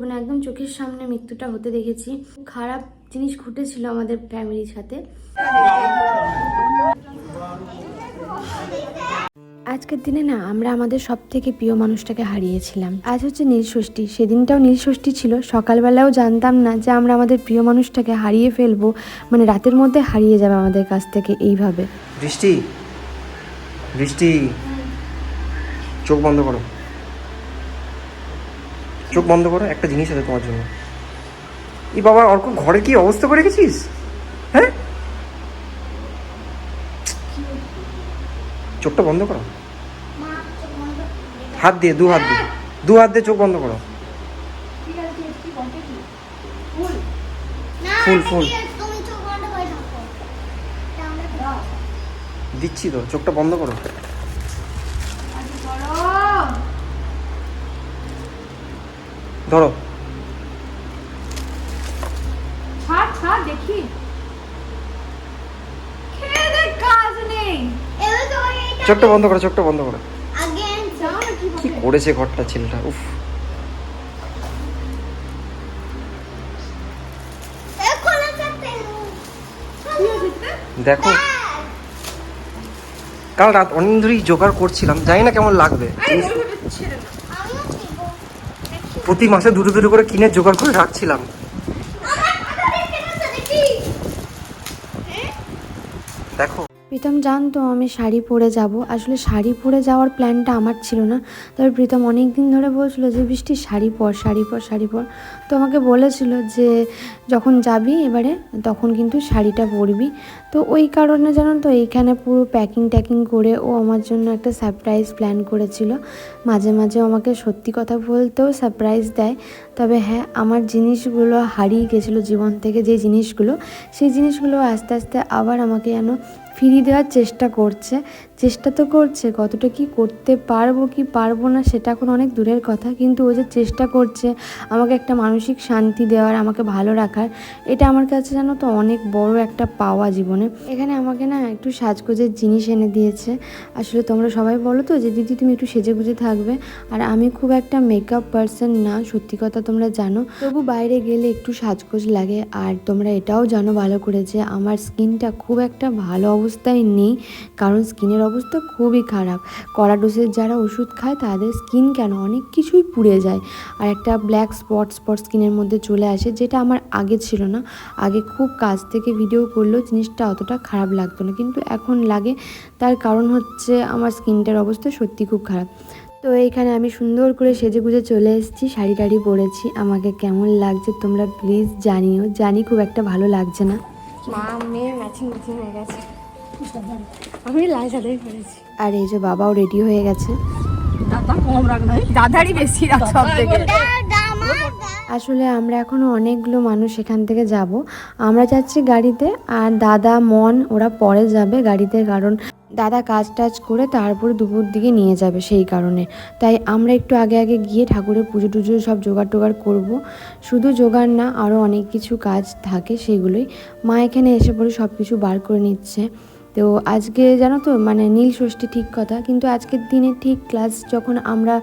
মানে একদম চোখের সামনে মৃত্যুটা হতে দেখেছি। খারাপ জিনিস ঘটেছিল আমাদের ফ্যামিলির সাথে। আজকের দিনে না আমরা আমাদের সব থেকে প্রিয় মানুষটাকে হারিয়েছিলাম। আজ হচ্ছে নীলষষ্ঠী সেদিনটাও নীলষষ্ঠী ছিল। সকালবেলাও জানতাম না যে আমরা আমাদের প্রিয় মানুষটাকে হারিয়ে ফেলব। মানে রাতের মধ্যে হারিয়ে যাবে আমাদের কাছ থেকে এইভাবে। বৃষ্টি বৃষ্টি চোখ বন্ধ করো। চোখ বন্ধ করো একটা জিনিস আছে তোমার জন্য। এই বাবা অর্ক ঘরে কি অবস্থা করে গেছিস? হ্যাঁ? চোখটা বন্ধ করো। হাত দিয়ে দু হাত দিয়ে। দু হাত দিয়ে চোখ বন্ধ করো। ফুল, ফুল। দিচ্ছি তো চোখটা বন্ধ করো। ধরো। ছাড় ছাড় দেখি। খেয়ে দেখ কাজ নেই। এবার তোমাকে এটা চোখটা বন্ধ করো চোখটা বন্ধ করো। কি করেছে ঘরটা ছেলেটা? উফ। দেখো। কাল রাত অনেক ধরেই জোগাড় করছিলাম জানি না কেমন লাগবে। প্রতি মাসে দুটো দুটো করে কিনে জোগাড় করে রাখছিলাম। দেখি? দেখো প্রীতম জানতো আমি শাড়ি পরে যাব। আসলে শাড়ি পরে যাওয়ার প্ল্যানটা আমার ছিল না। তবে প্রীতম অনেক দিন ধরে বলছিল যে, বৃষ্টি, শাড়ি পর শাড়ি পর শাড়ি পর। তো আমাকে বলেছিল যে, যখন যাবি এবারে, তখন কিন্তু শাড়িটা পরবি। তো ওই কারণে জানো তো, এইখানে পুরো প্যাকিং ট্যাকিং করে ও আমার জন্য একটা সারপ্রাইজ প্ল্যান করেছিল। মাঝে মাঝে আমাকে সত্যি কথা বলতেও সারপ্রাইজ দেয়। তবে হ্যাঁ আমার জিনিসগুলো হারিয়ে গেছিল জীবন থেকে, যে জিনিসগুলো, সেই জিনিসগুলো আস্তে আস্তে আবার আমাকে যেন ফিরিয়ে দেওয়ার চেষ্টা করছে। চেষ্টা তো করছে, কতটা কি করতে পারব, কি পারব না, সেটা এখন অনেক দূরের কথা। কিন্তু ও যে চেষ্টা করছে আমাকে একটা মানসিক শান্তি দেওয়ার, আমাকে ভালো রাখার, এটা আমার কাছে জানো তো অনেক বড় একটা পাওয়া জীবনে। এখানে আমাকে না একটু সাজগোজের জিনিস এনে দিয়েছে। আসলে তোমরা সবাই বলো তো যে, দিদি, তুমি একটু সেজে গুজে থাকবে। আর আমি খুব একটা মেকআপ পার্সন না, সত্যি কথা তোমরা জানো। তবু বাইরে গেলে একটু সাজগোজ লাগে। আর তোমরা এটাও জানো ভালো করে যে আমার স্কিনটা খুব একটা ভালো অবস্থায় নেই। কারণ স্কিনের অবস্থা খুবই খারাপ। কড়া ডোসের যারা ওষুধ খায়, তাদের স্কিন কেন অনেক কিছুই পুড়ে যায়। আর একটা ব্ল্যাক স্পট স্পট স্কিনের মধ্যে চলে আসে, যেটা আমার আগে ছিল না। আগে খুব কাছ থেকে ভিডিও করলেও জিনিসটা অতটা খারাপ লাগতো না। কিন্তু এখন লাগে, তার কারণ হচ্ছে আমার স্কিনটার অবস্থা সত্যি খুব খারাপ। তো এইখানে আমি সুন্দর করে সেজে গুজে চলে এসেছি, শাড়ি টাড়ি পরেছি। আমাকে কেমন লাগছে তোমরা প্লিজ জানিও। জানি খুব একটা ভালো লাগছে না। মা, মেয়ে ম্যাচিং ম্যাচিং হয়ে গেছে। আমি লাল সাদাই পরেছি। আর এই যে বাবাও রেডি হয়ে গেছে। দাদা কম রাখ নাই দাদারই বেশি রাখ সব থেকে। আসলে আমরা এখনও অনেকগুলো মানুষ এখান থেকে যাব। আমরা যাচ্ছি গাড়িতে আর দাদা মন ওরা পরে যাবে গাড়িতে কারণ দাদা কাজ টাজ করে তারপর দুপুর দিকে নিয়ে যাবে সেই কারণে। তাই আমরা একটু আগে আগে গিয়ে ঠাকুরের পুজো টুজো সব জোগাড় টোগাড় করব। শুধু জোগাড় না আরও অনেক কিছু কাজ থাকে সেগুলোই। মা এখানে এসে পরে সব কিছু বার করে নিচ্ছে। তো আজকে জানো তো মানে নীল ষষ্ঠী ঠিক কথা, কিন্তু আজকের দিনে ঠিক ক্লাস যখন আমরা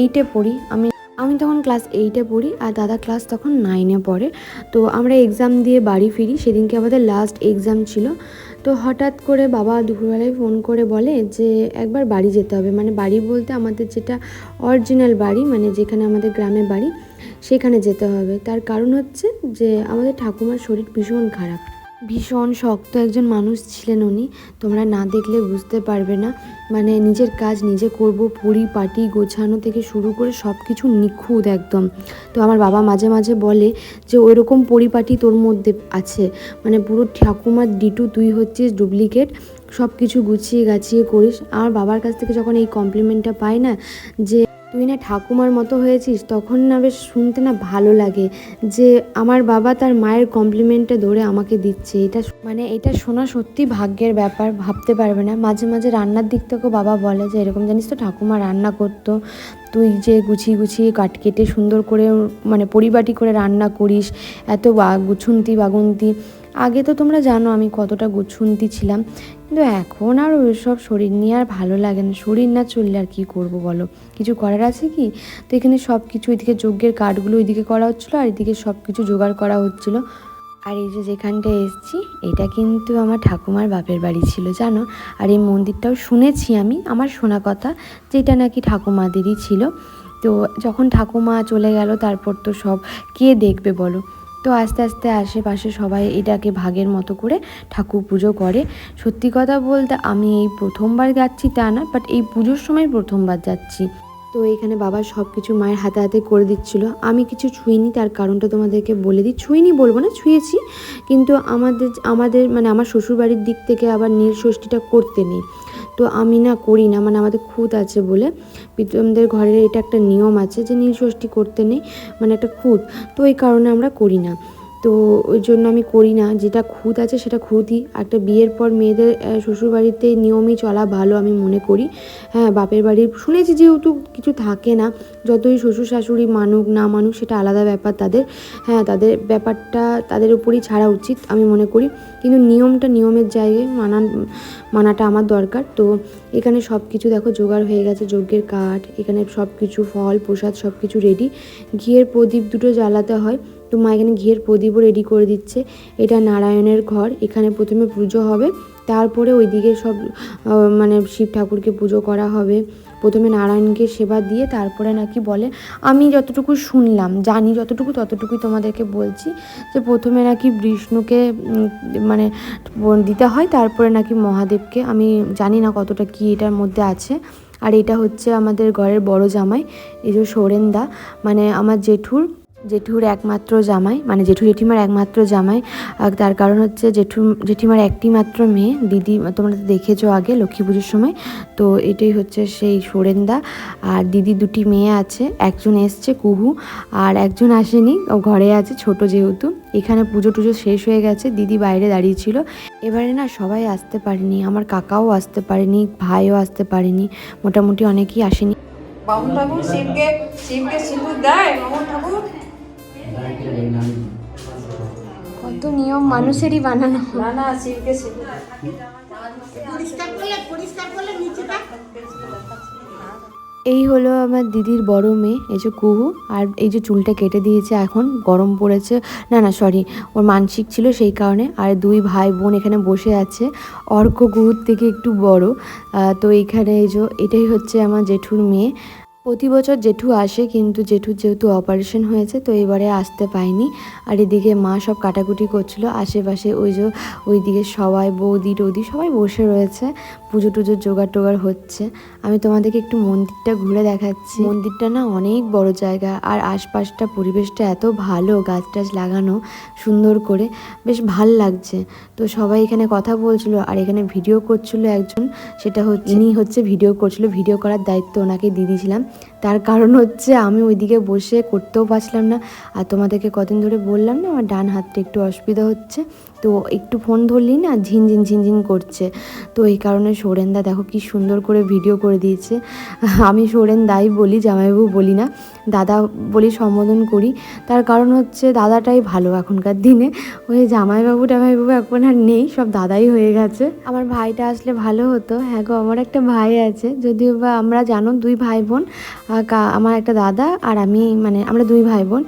এইটে পড়ি, আমি আমি তখন ক্লাস এইটে পড়ি আর দাদা ক্লাস তখন নাইনে পড়ে। তো আমরা এক্সাম দিয়ে বাড়ি ফিরি, সেদিনকে আমাদের লাস্ট এক্সাম ছিল। তো হঠাৎ করে বাবা দুপুরবেলায় ফোন করে বলে যে, একবার বাড়ি যেতে হবে। মানে বাড়ি বলতে আমাদের যেটা অরিজিনাল বাড়ি মানে যেখানে আমাদের গ্রামে বাড়ি, সেখানে যেতে হবে। তার কারণ হচ্ছে যে, আমাদের ঠাকুমার শরীর ভীষণ খারাপ। ভীষণ শক্ত একজন মানুষ ছিলেন উনি। তোমরা না দেখলে বুঝতে পারবে না। মানে নিজের কাজ নিজে করব, পরিপাটি, গোছানো থেকে শুরু করে সব কিছু নিখুঁত একদম। তো আমার বাবা মাঝে মাঝে বলে যে ওই রকম পরিপাটি তোর মধ্যে আছে। মানে পুরো ঠাকুমার ডিটু তুই হচ্ছিস ডুপ্লিকেট। সব কিছু গুছিয়ে গাছিয়ে করিস। আমার বাবার কাছ থেকে যখন এই কমপ্লিমেন্টটা পাই না, যে তুই না ঠাকুমার মতো হয়েছিস, তখন না বেশ শুনতে না ভালো লাগে যে আমার বাবা তার মায়ের কমপ্লিমেন্টে ধরে আমাকে দিচ্ছে। এটা মানে এটা শোনা সত্যি ভাগ্যের ব্যাপার, ভাবতে পারবে না। মাঝে মাঝে রান্নার দিক থেকেও বাবা বলে যে, এরকম জানিস তো, ঠাকুমা রান্না করতো। তুই যে গুছিয়ে গুছিয়ে কাট কেটে সুন্দর করে মানে পরিবাটি করে রান্না করিস, এত বা গুছন্তি, বাগুন্তি। আগে তো তোমরা জানো আমি কতটা গুছুন্তি ছিলাম। কিন্তু এখন আর ওইসব শরীর নিয়ে আর ভালো লাগে না। শরীর না চললে আর কি করব বলো? কিছু করার আছে কি? তো এখানে সব কিছু এদিকে যজ্ঞের কাঠগুলো ওইদিকে করা হচ্ছিল আর এদিকে সব কিছু জোগাড় করা হচ্ছিল। আর এই যে যেখানটায় এসেছি, এটা কিন্তু আমার ঠাকুমার বাপের বাড়ি ছিল, জানো? আর এই মন্দিরটাও শুনেছি আমি, আমার শোনা কথা, যেটা নাকি ঠাকুমাদেরই ছিল। তো যখন ঠাকুমা চলে গেল, তারপর তো সব কে দেখবে বলো? তো আস্তে আস্তে আশেপাশে সবাই এটাকে ভাগের মতো করে ঠাকুর পুজো করে। সত্যি কথা বলতে আমি এই প্রথমবার যাচ্ছি তা না বাট এই পুজোর সময় প্রথমবার যাচ্ছি। তো এখানে বাবা সব কিছু মায়ের হাতে হাতে করে দিচ্ছিল। আমি কিছু ছুঁইনি, তার কারণটা তোমাদেরকে বলে দিই। ছুঁইনি বলব না, ছুঁয়েছি। কিন্তু আমাদের আমাদের মানে আমার শ্বশুরবাড়ির দিক থেকে আবার নীল ষষ্ঠীটা করতে নেই। তো আমি না করি না মানে আমাদের খুঁত আছে বলে। প্রীতমদের ঘরের এটা একটা নিয়ম আছে যে নীল ষষ্ঠী করতে নেই মানে একটা খুঁত তো এই কারণে আমরা করি না। তো ওই জন্য আমি করি না। যেটা খুঁত আছে সেটা খুঁতই। একটা বিয়ের পর মেয়েদের শ্বশুরবাড়িতে নিয়মই চলা ভালো আমি মনে করি। হ্যাঁ বাপের বাড়ির, শুনেছি যেহেতু কিছু থাকে না, যতই শ্বশুর শাশুড়ি মানুক, না মানুক, সেটা আলাদা ব্যাপার তাদের। হ্যাঁ তাদের ব্যাপারটা তাদের উপরই ছাড়া উচিত আমি মনে করি। কিন্তু নিয়মটা নিয়মের জায়গায় মানান মানাটা আমার দরকার। তো এখানে সব কিছু দেখো, জোগাড় হয়ে গেছে, যজ্ঞের কাঠ, এখানে সব কিছু ফল, প্রসাদ সব কিছু রেডি ঘিয়ের প্রদীপ দুটো জ্বালাতে হয়। তো মা এখানে ঘিয়ের প্রদীপও রেডি করে দিচ্ছে। এটা নারায়ণের ঘর, এখানে প্রথমে পুজো হবে। তারপরে ওইদিকে সব মানে শিব ঠাকুরকে পুজো করা হবে। প্রথমে নারায়ণকে সেবা দিয়ে তারপরে নাকি বলে, আমি যতটুকু শুনলাম, জানি যতটুকু ততটুকুই তোমাদেরকে বলছি, যে প্রথমে নাকি বিষ্ণুকে মানে দিতে হয়, তারপরে নাকি মহাদেবকে। আমি জানি না কতটা কি এটার মধ্যে আছে। আর এটা হচ্ছে আমাদের ঘরের বড় জামাই, এই যে সোরেনদা। মানে আমার জেঠুর জেঠুর একমাত্র জামাই মানে জেঠু জেঠিমার একমাত্র জামাই তার কারণ হচ্ছে জেঠু জেঠিমার একটি মাত্র মেয়ে, দিদি তোমরা তো দেখেছ আগে লক্ষ্মী পুজোর সময়, তো এটাই হচ্ছে সেই সোরেনদা। আর দিদি দুটি মেয়ে আছে, একজন এসছে কুহু, আর একজন আসেনি, ও ঘরে আছে ছোট যেহেতু। এখানে পুজো টুজো শেষ হয়ে গেছে, দিদি বাইরে দাঁড়িয়ে ছিল। এবারে না সবাই আসতে পারেনি, আমার কাকাও আসতে পারেনি, ভাইও আসতে পারেনি, মোটামুটি অনেকেই আসেনি। ঠাকুর, শিবকে শিবকে সিঁদুর দেয় ঠাকুর? কত নিয়ম মানুষেরই বানানো। না না শিবকে সিঁদুর পরিষ্কার করলে পরিষ্কার করলে নিচেটা এই হলো আমার দিদির বড় মেয়ে এই যে কুহু আর এই যে চুলটা কেটে দিয়েছে এখন গরম পড়েছে। না না সরি ওর মানসিক ছিল সেই কারণে আর দুই ভাই বোন এখানে বসে আছে। অর্ক গুরুর থেকে একটু বড়। তো এইখানে এই যে এটাই হচ্ছে আমার জেঠুর মেয়ে। প্রতি বছর জেঠু আসে, কিন্তু জেঠুর যেহেতু অপারেশন হয়েছে, তো এবারে আসতে পায়নি আর এদিকে মা সব কাটাকুটি করছিল, আশেপাশে ওই যে ওইদিকে সবাই বৌদি টৌদি সবাই বসে রয়েছে। পুজো টুজোর জোগাড় টোগাড় হচ্ছে। আমি তোমাদেরকে একটু মন্দিরটা ঘুরে দেখাচ্ছি। মন্দিরটা না অনেক বড় জায়গা আর আশপাশটা পরিবেশটা এত ভালো গাছ টাছ লাগানো, সুন্দর করে। বেশ ভালো লাগছে। তো সবাই এখানে কথা বলছিল আর এখানে ভিডিও করছিল একজন, সেটা হচ্ছে ইনি হচ্ছে ভিডিও করছিল। ভিডিও করার দায়িত্ব ওনাকে দিয়ে দিয়েছিলাম। তার কারণ হচ্ছে আমি ওইদিকে বসে করতেও পারছিলাম না। আর তোমাদেরকে কদিন ধরে বললাম না, আমার ডান হাতটা একটু অসুবিধা হচ্ছে। তো একটু ফোন ধরলি না ঝিনঝিন ঝিনঝিন করছে। তো এই কারণে সোরেনদা দেখো কি সুন্দর করে ভিডিও করে দিয়েছে। আমি সোরেন দাই বলি, জামাইবাবু বলি না, দাদা বলি সম্বোধন করি। তার কারণ হচ্ছে দাদাটাই ভালো এখনকার দিনে। ওই জামাইবাবু টামাইবাবু এখন আর নেই, সব দাদাই হয়ে গেছে। আমার ভাইটা আসলে ভালো হতো। হ্যাঁ গো, আমার একটা ভাই আছে। যদিও বা আমরা জানো দুই ভাই বোন আমার একটা দাদা আর আমি মানে আমরা দুই ভাই বোন।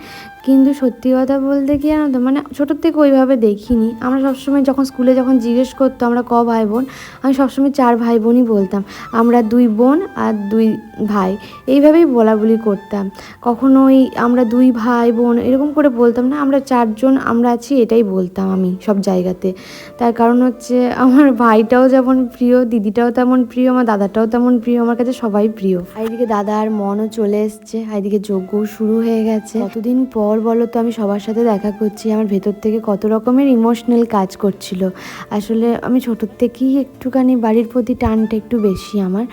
কিন্তু সত্যি কথা বলতে কি জানো তো? মানে ছোটোর থেকে ওইভাবে দেখিনি। আমরা সবসময় যখন স্কুলে যখন জিজ্ঞেস করতো, আমরা ক ভাই বোন, আমি সবসময় চার ভাই বোনই বলতাম। আমরা দুই বোন আর দুই ভাই। এইভাবেই বলা বলি করতাম। কখনোই আমরা দুই ভাই বোন এরকম করে বলতাম না, আমরা চারজন আমরা আছি এটাই বলতাম আমি সব জায়গাতে। তার কারণ হচ্ছে আমার ভাইটাও যেমন প্রিয়, দিদিটাও তেমন প্রিয়, আমার দাদাটাও তেমন প্রিয়, আমার কাছে সবাই প্রিয়। আর এদিকে দাদা আর মনও চলে এসছে, আর যজ্ঞও শুরু হয়ে গেছে। কতদিন পর বলো তো আমি সবার সাথে দেখা করছি, আমার ভেতর থেকে কত রকমের ইমোশনাল কাজ করছিল। আসলে আমি ছোটোর থেকেই একটুখানি বাড়ির প্রতি টানটা একটু বেশি আমার,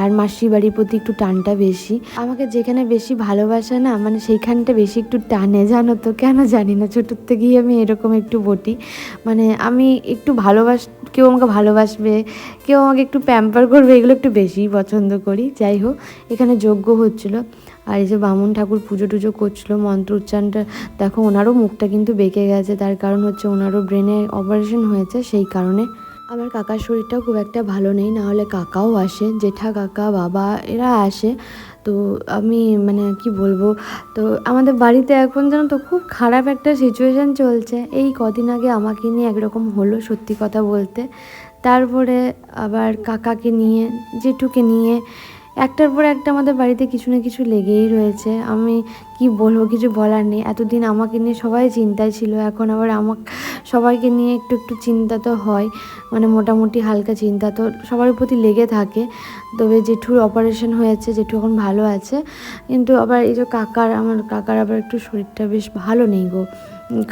আর মাসি বাড়ির প্রতি একটু টানটা বেশি। আমাকে যেখানে বেশি ভালোবাসা না মানে সেইখানটা বেশি একটু টানে, জানো তো? কেন জানি না ছোটোর থেকেই আমি এরকম একটু বটি। মানে আমি একটু ভালোবাস, কেউ আমাকে ভালোবাসবে, কেউ আমাকে একটু প্যাম্পার করবে, এগুলো একটু বেশিই পছন্দ করি। যাই হোক, এখানে যোগ্য হচ্ছিল। আর এই যে বামুন ঠাকুর পুজো টুজো করছিল, মন্ত্র উচ্চারণটা, দেখো ওনারও মুখটা কিন্তু বেঁকে গেছে, তার কারণ হচ্ছে ওনারও ব্রেনে অপারেশন হয়েছে, সেই কারণে। আমার কাকার শরীরটাও খুব একটা ভালো নেই, না হলে কাকাও আসে, জেঠা কাকা, বাবা এরা আসে। তো আমি মানে কি বলব, তো আমাদের বাড়িতে এখন যেন তো খুব খারাপ একটা সিচুয়েশান চলছে। এই কদিন আগে আমাকে নিয়ে একরকম হলো সত্যি কথা বলতে। তারপরে আবার কাকাকে নিয়ে, জেঠুকে নিয়ে একটার পর একটা আমাদের বাড়িতে কিছু না কিছু লেগেই রয়েছে। আমি কি বলব, কিছু বলার নেই। এতদিন আমাকে নিয়ে সবাই চিন্তায় ছিল, এখন আবার আমাক, সবাইকে নিয়ে একটু একটু চিন্তা তো হয়। মানে মোটামুটি হালকা চিন্তা তো সবার প্রতি লেগে থাকে। তবে জেঠুর অপারেশন হয়েছে, জেঠু এখন ভালো আছে। কিন্তু আবার এই যে কাকার, আমার কাকার আবার একটু শরীরটা বেশ ভালো নেই গো।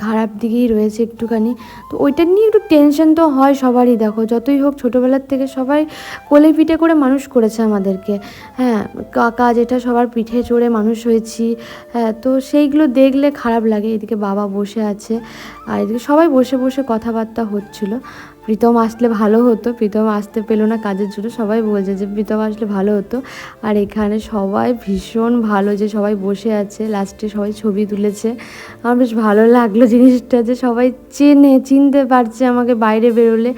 খারাপ দিকেই রয়েছে একটুখানি। তো ওইটা নিয়ে একটু টেনশন তো হয় সবারই, দেখো। যতই হোক ছোটোবেলার থেকে সবাই কোলে পিঠে করে মানুষ করেছে আমাদেরকে। হ্যাঁ কাকা যেটা সবার পিঠে চড়ে মানুষ হয়েছি। হ্যাঁ তো সেইগুলো দেখলে খারাপ লাগে। এদিকে বাবা বসে আছে, আর এদিকে সবাই বসে বসে কথাবার্তা হচ্ছিল। প্রীতম আসলে ভালো হতো, প্রীতম আসতে পেল না কাজের জন্য, সবাই বলছে যে প্রীতম আসলে ভালো হতো। আর এখানে সবাই ভীষণ ভালো, যে সবাই বসে আছে লাস্টে সবাই ছবি তুলেছে। আমার বেশ ভালো লাগল জিনিসটা যে সবাই চেনে, চিনতে পারছে আমাকে বাইরে বেরোলে।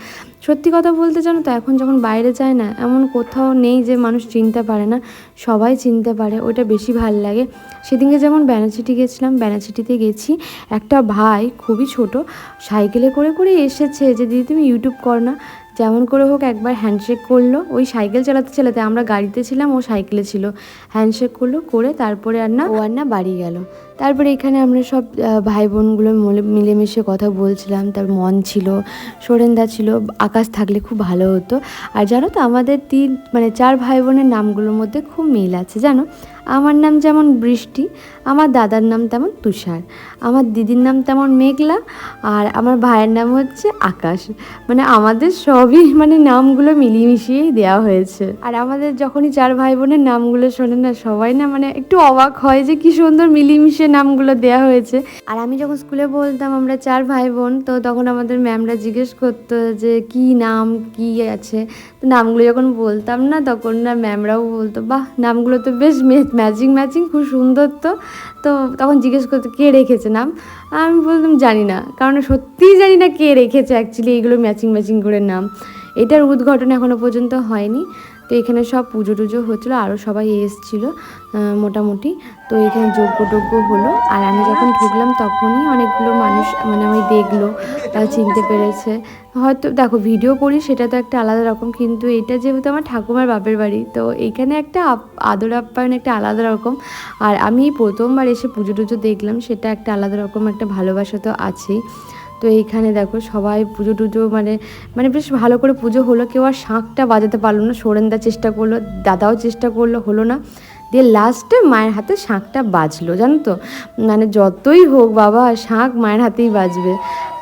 সত্যি কথা বলতে জানো তো, এখন যখন বাইরে যায় না, এমন কোথাও নেই যে মানুষ চিনতে পারে না, সবাই চিনতে পারে, ওইটা বেশি ভালো লাগে। সেদিনকে যেমন ব্যানাচিটি গেছিলাম ব্যানাচিটিতে গেছি, একটা ভাই খুবই ছোট, সাইকেলে করে করে এসেছে যে, দিদি তুমি ইউটিউব কর না। যেমন করে হোক একবার হ্যান্ডশেক করল। ওই সাইকেল চালাতে চালাতে আমরা গাড়িতে ছিলাম, ও সাইকেলে ছিল। হ্যান্ডশেক করল, করে তারপরে আর না ও আর না বাড়ি গেল। তারপরে এখানে আমরা সব ভাই বোনগুলো মিলে- মিলেমিশে কথা বলছিলাম। তার মন ছিল, সোরেন্দা ছিল, আকাশ থাকলে খুব ভালো হতো। আর জানো তো, আমাদের তিন মানে চার ভাই বোনের নামগুলোর মধ্যে খুব মিল আছে। জানো? আমার নাম যেমন বৃষ্টি, আমার দাদার নাম তেমন তুষার, আমার দিদির নাম তেমন মেঘলা, আর আমার ভাইয়ের নাম হচ্ছে আকাশ। মানে আমাদের সবই মানে নামগুলো মিলিয়ে দেওয়া হয়েছে। আর আমাদের যখনই চার ভাই বোনের নামগুলো শোনে না, সবাই না মানে একটু অবাক হয় যে কি সুন্দর মিলিয়ে নামগুলো দেওয়া হয়েছে। আর আমি যখন স্কুলে বলতাম আমরা চার ভাই বোন তো তখন আমাদের ম্যামরা জিজ্ঞেস করতো যে কি নাম, কি আছে? তো নামগুলো যখন বলতাম না, তখন না ম্যামরাও বলতো, বাহ, নামগুলো তো বেশ ম্যাচিং ম্যাচিং খুব সুন্দর তো। তো তখন জিজ্ঞেস করতে, কে রেখেছে নাম? আমি বললাম, জানি না। কারণ সত্যিই জানি না কে রেখেছে অ্যাকচুয়ালি এগুলো ম্যাচিং ম্যাচিং করে নাম। এটার উদ্ঘাটন এখনও পর্যন্ত হয়নি। তো এখানে সব পুজো টুজো হচ্ছিল আরও সবাই এসেছিল মোটামুটি। তো এখানে যজ্ঞ টজ্ঞ হলো। আর আমি যখন ঢুকলাম তখনই অনেকগুলো মানুষ মানে আমি দেখল, তারা চিনতে পেরেছে। হয়তো দেখো ভিডিও করি সেটা তো একটা আলাদা রকম, কিন্তু এটা যেহেতু আমার ঠাকুমার বাপের বাড়ি, তো এইখানে একটা আদর আপ্যায়ন একটা আলাদা রকম। আর আমি প্রথমবার এসে পুজো টুজো দেখলাম, সেটা একটা আলাদা রকম একটা ভালোবাসা তো আছেই। তো এইখানে দেখো সবাই পুজো টুজো মানে মানে বেশ ভালো করে পুজো হলো। কেউ আর শাঁখটা বাজাতে পারল না। সোরেন্দা চেষ্টা করল, দাদাও চেষ্টা করল, হলো না। দিয়ে লাস্টে মায়ের হাতে শাঁখটা বাজলো, জানো তো? মানে যতই হোক বাবা, শাঁখ মায়ের হাতেই বাজবে।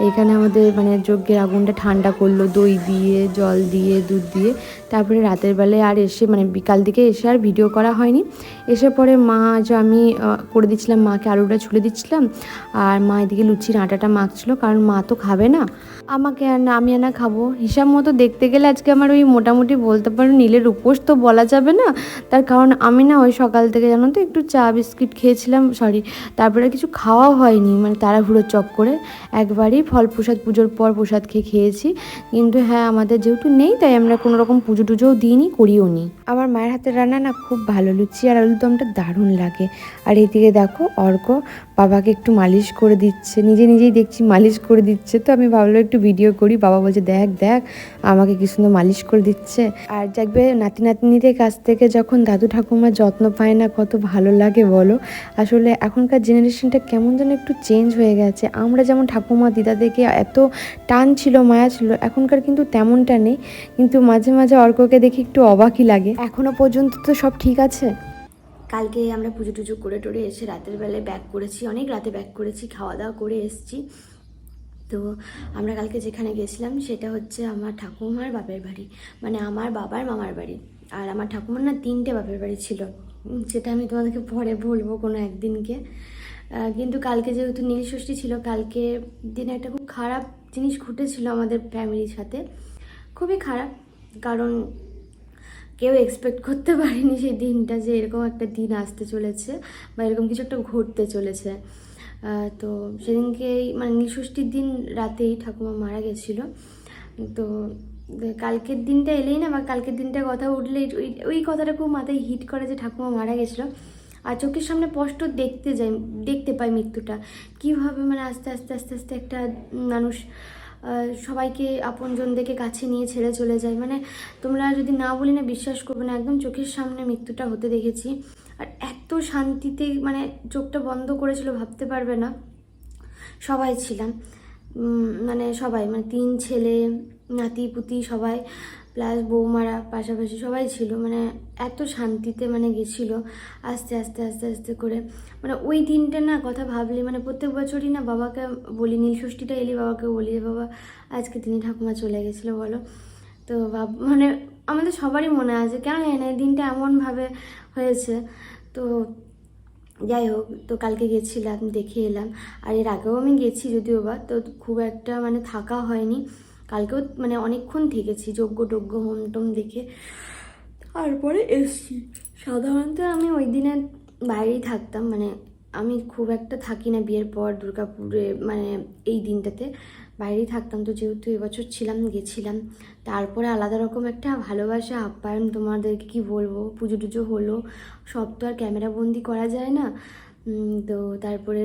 এখানে আমাদের মানে যজ্ঞের আগুনটা ঠান্ডা করল, দই দিয়ে, জল দিয়ে, দুধ দিয়ে। তারপরে রাতের বেলায় আর এসে মানে বিকাল দিকে এসে আর ভিডিও করা হয়নি। এসে পরে মা যে আমি করে দিচ্ছিলাম, মাকে আলুটা ছুলে দিচ্ছিলাম। আর মা এদিকে লুচির আটাটা মাখছিল, কারণ মা তো খাবে না। আমাকে আর না, আমি আর না খাব। হিসাব মতো দেখতে গেলে আজকে আমার ওই মোটামুটি বলতে পারো নীলের উপোস তো বলা যাবে না। তার কারণ আমি না ওই সকাল থেকে জানো তো একটু চা, বিস্কিট খেয়েছিলাম সরি তারপরে কিছু খাওয়াও হয়নি মানে তাড়াহুড়ো চক করে একবারই ফল প্রসাদ পুজোর পর প্রসাদ খেয়ে খেয়েছি। কিন্তু হ্যাঁ আমাদের যেহেতু নেই, তাই আমরা কোনো রকম পুজো টুজোও দিইনি, করিও নি। আমার মায়ের হাতের রান্না না খুব ভালো, লুচি আর আলুর দমটা দারুণ লাগে। আর এদিকে দেখো, অর্ক বাবাকে একটু মালিশ করে দিচ্ছে। নিজে নিজেই দেখছি মালিশ করে দিচ্ছে, তো আমি ভাবলাম একটু ভিডিও করি। বাবা বলছে, দেখ দেখ, আমাকে কি সুন্দর মালিশ করে দিচ্ছে। আর দেখবে নাতি নাতনিদের কাছ থেকে যখন দাদু ঠাকুমার যত্ন পায় না, কত ভালো লাগে বলো। আসলে এখনকার জেনারেশনটা কেমন যেন একটু চেঞ্জ হয়ে গেছে। আমরা যেমন ঠাকুমা দিদাদেরকে এত টান ছিল, মায়া ছিল, এখনকার কিন্তু তেমনটা নেই। কিন্তু মাঝে মাঝে অর্ককে দেখি একটু অবাকই লাগে। এখনও পর্যন্ত তো সব ঠিক আছে? কালকে আমরা পুজো টুজো করে টোরে এসে রাতের বেলায় ব্যাক করেছি, অনেক রাতে ব্যাক করেছি খাওয়া দাওয়া করে এসেছি। তো আমরা কালকে যেখানে গেছিলাম সেটা হচ্ছে আমার ঠাকুমার বাপের বাড়ি মানে আমার বাবার মামার বাড়ি। আর আমার ঠাকুমার না তিনটে বাপের বাড়ি ছিল সেটা আমি তোমাদেরকে পরে বলব কোনো একদিনকে। কিন্তু কালকে যেহেতু নীল ষষ্ঠী ছিল কালকে দিনে একটা খুব খারাপ জিনিস ঘটেছিল আমাদের ফ্যামিলির সাথে। খুবই খারাপ। কারণ কেউ এক্সপেক্ট করতে পারেনি সেই দিনটা যে এরকম একটা দিন আসতে চলেছে বা এরকম কিছু একটা ঘটতে চলেছে। তো সেদিনকেই মানে নীষষ্ঠীর দিন রাতেই ঠাকুমা মারা গেছিল। তো কালকের দিনটা এলেই না বা কালকের দিনটা কথা উঠলেই ওই ওই কথাটা খুব মাথায় হিট করে যে ঠাকুমা মারা গেছিল। আর চোখের সামনে স্পষ্ট দেখতে যাই, দেখতে পাই মৃত্যুটা। কীভাবে মানে আস্তে আস্তে আস্তে আস্তে একটা মানুষ সবাইকে আপনজনদেরকে কাছে নিয়ে ছেড়ে চলে যায়। মানে তোমরা যদি না বলি না বিশ্বাস করবে না, একদম চোখের সামনে মৃত্যুটা হতে দেখেছি। আর এত শান্তিতে মানে চোখটা বন্ধ করেছিল, ভাবতে পারবে না। সবাই ছিলাম। মানে সবাই মানে তিন ছেলে, নাতি, পুতি সবাই। প্লাস বৌমারা পাশাপাশি সবাই ছিল মানে এত শান্তিতে মানে গেছিল আস্তে আস্তে আস্তে আস্তে করে। মানে ওই দিনটা না কথা ভাবলি মানে প্রত্যেক বছরই না বাবাকে বলি নীল ষষ্ঠীটা এলি বাবাকে বলি বাবা, আজকে তিনি ঠাকুমা চলে গেছিল, বলো। তো বাব মানে আমাদের সবারই মনে আছে, কেন জানি না দিনটা এমনভাবে হয়েছে। তো যাই হোক, তো কালকে গেছিলাম, দেখে এলাম। আর এর আগেও আমি গেছি যদিও বা, তো খুব একটা মানে থাকা হয়নি। কালকেও মানে অনেকক্ষণ থেকেছি যজ্ঞ টজ্ঞ হোম টোম দেখে। তারপরে এসছি। সাধারণত আমি ওই দিনে বাইরেই থাকতাম মানে আমি খুব একটা থাকি না বিয়ের পর দুর্গাপুরে মানে এই দিনটাতে। বাইরেই থাকতাম তো যেহেতু এবছর ছিলাম, গেছিলাম। তারপরে আলাদা রকম একটা ভালোবাসা, আপ্যায়ন তোমাদেরকে কি বলব? পুজো টুজো হলো, সব তো আর ক্যামেরা বন্দি করা যায় না। তো তারপরে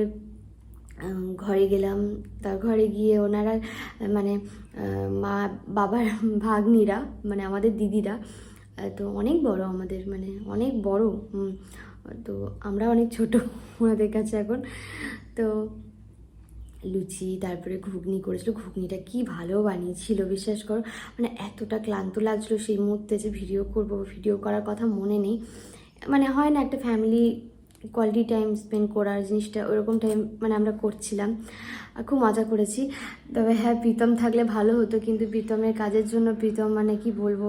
ঘরে গেলাম। তার ঘরে গিয়ে ওনারা মানে মা, বাবার ভাগ্নিরা মানে আমাদের দিদিরা তো অনেক বড় আমাদের মানে অনেক বড় তো আমরা অনেক ছোট ওনাদের কাছে এখন। তো লুচি, তারপরে ঘুগনি করেছিল। ঘুগনিটা কি ভালো বানিয়েছিল, বিশ্বাস করো। মানে এতটা ক্লান্ত লাগছিল সেই মুহূর্তে যে ভিডিও করব ভিডিও করার কথা মনে নেই। মানে হয় না একটা ফ্যামিলি কোয়ালিটি টাইম স্পেন্ড করার জিনিসটা ওরকম টাইম মানে আমরা করছিলাম। খুব মজা করেছি। তবে হ্যাঁ প্রীতম থাকলে ভালো হতো, কিন্তু প্রীতমের কাজের জন্য প্রীতম মানে কি বলব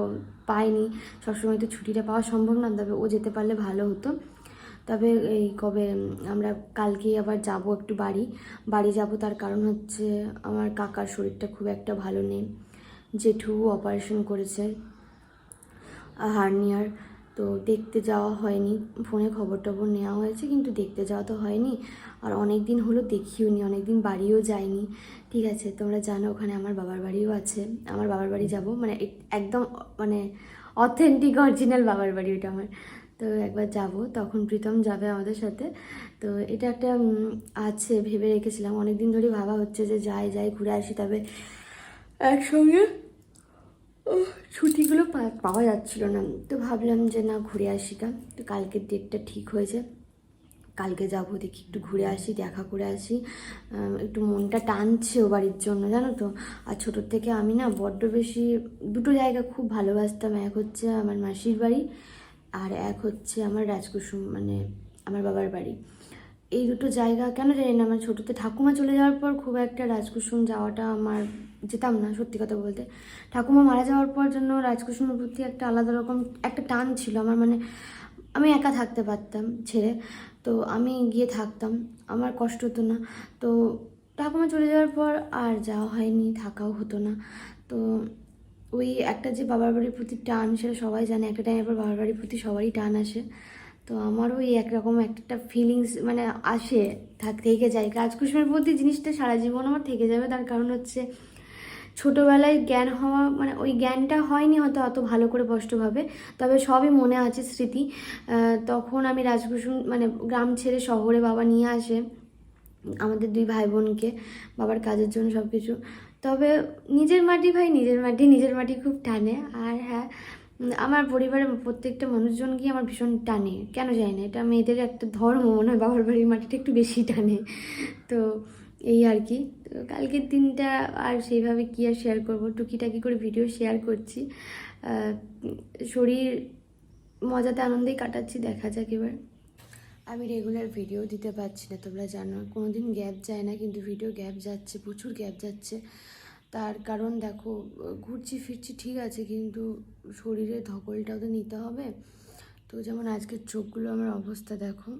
পাইনি সবসময় তো ছুটিটা পাওয়া সম্ভব না, তবে ও যেতে পারলে ভালো হতো। তবে এই কবে আমরা কালকেই আবার যাব একটু বাড়ি। বাড়ি যাব তার কারণ হচ্ছে আমার কাকার শরীরটা খুব একটা ভালো নেই। জেঠু অপারেশন করেছে হার্নিয়ার তো দেখতে যাওয়া হয়নি। ফোনে খবর টবর নেওয়া হয়েছে, কিন্তু দেখতে যাওয়া তো হয়নি। আর অনেক দিন হলো দেখিও নি, অনেক দিন বাড়িও যাইনি। ঠিক আছে, তোমরা জানো ওখানে আমার বাবার বাড়িও আছে। আমার বাবার বাড়ি যাব মানে একদম মানে অথেন্টিক অরিজিনাল বাবার বাড়ি ওটা আমার। তো একবার যাব, তখন প্রীতম যাবে আমাদের সাথে। তো এটা একটা আছে, ভেবে রেখেছিলাম। অনেক দিন ধরেই ভাবা হচ্ছে যে যাই যাই, ঘুরে আসি, তবে একসঙ্গে ছুটিগুলো পাওয়া যাচ্ছিল না। তো ভাবলাম যে না, ঘুরে আসি গা। তো কালকের ডেটটা ঠিক হয়েছে। কালকে যাব, দেখি একটু ঘুরে আসি, দেখা করে আসি। একটু মনটা টানছে ও বাড়ির জন্য, জানো তো? আর ছোটোর থেকে আমি না, বড্ড বেশি, দুটো জায়গা খুব ভালোবাসতাম। এক হচ্ছে আমার মাসির বাড়ি, আর এক হচ্ছে আমার রাজকুসুম মানে আমার বাবার বাড়ি। এই দুটো জায়গা, কেন জানি না, আমার ছোটোতে ঠাকুমা চলে যাওয়ার পর খুব একটা রাজকুসুম যাওয়াটা আমার যেতাম না, সত্যি কথা বলতে। ঠাকুমা মারা যাওয়ার পর জন্য রাজকুসুমের প্রতি একটা আলাদা রকম, একটা টান ছিল আমার মানে আমি একা থাকতে পারতাম ছেড়ে। তো আমি গিয়ে থাকতাম, আমার কষ্ট হতো না। তো ঠাকুমা চলে যাওয়ার পর আর যাওয়া হয়নি, থাকাও হতো না। তো ওই একটা যে বাবার বাড়ির প্রতি টান, সেটা সবাই জানে, একটা টাইমের পর বাবার বাড়ির প্রতি সবারই টান আসে। তো আমারও ওই একরকম একটা ফিলিংস মানে আসে, থাক, থেকে যায়। রাজকুসুমের প্রতি জিনিসটা সারা জীবন আমার থেকে যাবে। তার কারণ হচ্ছে ছোটোবেলায় জ্ঞান হওয়া মানে ওই জ্ঞানটা হয়নি হয়তো অত ভালো করে স্পষ্টভাবে, তবে সবই মনে আছে স্মৃতি। তখন আমি রাজকুসুম মানে গ্রাম ছেড়ে শহরে বাবা নিয়ে আসে আমাদের দুই ভাই বোনকে বাবার কাজের জন্য সব কিছু তবে নিজের মাটি ভাই, নিজের মাটি নিজের মাটি খুব টানে। আর হ্যাঁ আমার পরিবারের প্রত্যেকটা মানুষজনকেই আমার ভীষণ টানে। কেন জানি না, এটা মেয়েদের একটা ধর্ম, মনে হয় বাবার বাড়ির মাটিটা একটু বেশি টানে। তো এই আর কি। তো কালকের দিনটা আর সেইভাবে কি আর শেয়ার করব? টুকিটাকি করে ভিডিও শেয়ার করছি। শরীর মজাতে আনন্দেই কাটাচ্ছি, দেখা যাক এবার। আমি রেগুলার ভিডিও দিতে পারছি না, তোমরা জানো। কোনো দিন গ্যাপ যায় না, কিন্তু ভিডিও গ্যাপ যাচ্ছে, প্রচুর গ্যাপ যাচ্ছে। তার কারণ দেখো, ঘুরছি ফিরছি ঠিক আছে, কিন্তু শরীরে ধকলটাও তো নিতে হবে। তো যেমন আজকের চোখগুলো, আমার অবস্থা দেখো।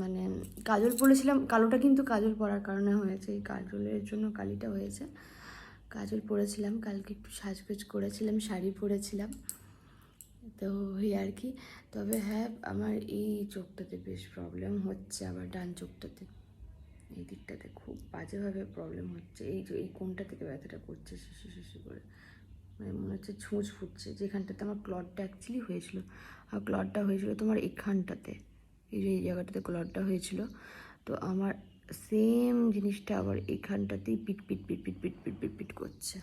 মানে কাজল পরেছিলাম কালোটা কিন্তু কাজল পরার কারণে হয়েছে, এই কাজলের জন্য কালিটা হয়েছে। কাজল পরেছিলাম কালকে একটু সাজগোজ করেছিলাম, শাড়ি পরেছিলাম, তো এই আর কি। তবে হ্যাঁ আমার এই চোখটাতে বেশ প্রবলেম হচ্ছে, আবার ডান চোখটাতে। এই দিকটাতে খুব বাজেভাবে প্রবলেম হচ্ছে, এই যে এই কোনটা থেকে ব্যথাটা করছে শিশু শিশু করে। মানে মনে হচ্ছে ছুঁচ ফুটছে, যেখানটাতে আমার ক্লটটা অ্যাকচুয়ালি হয়েছিল। আর ক্লটটা হয়েছিল তোমার এখানটাতে। এই যে এই জায়গাটাতে ক্লটটা হয়েছিল। তো আমার সেম জিনিসটা আবার এখানটাতেই পিট পিট পিট পিট পিট পিট পিট পিট করছে।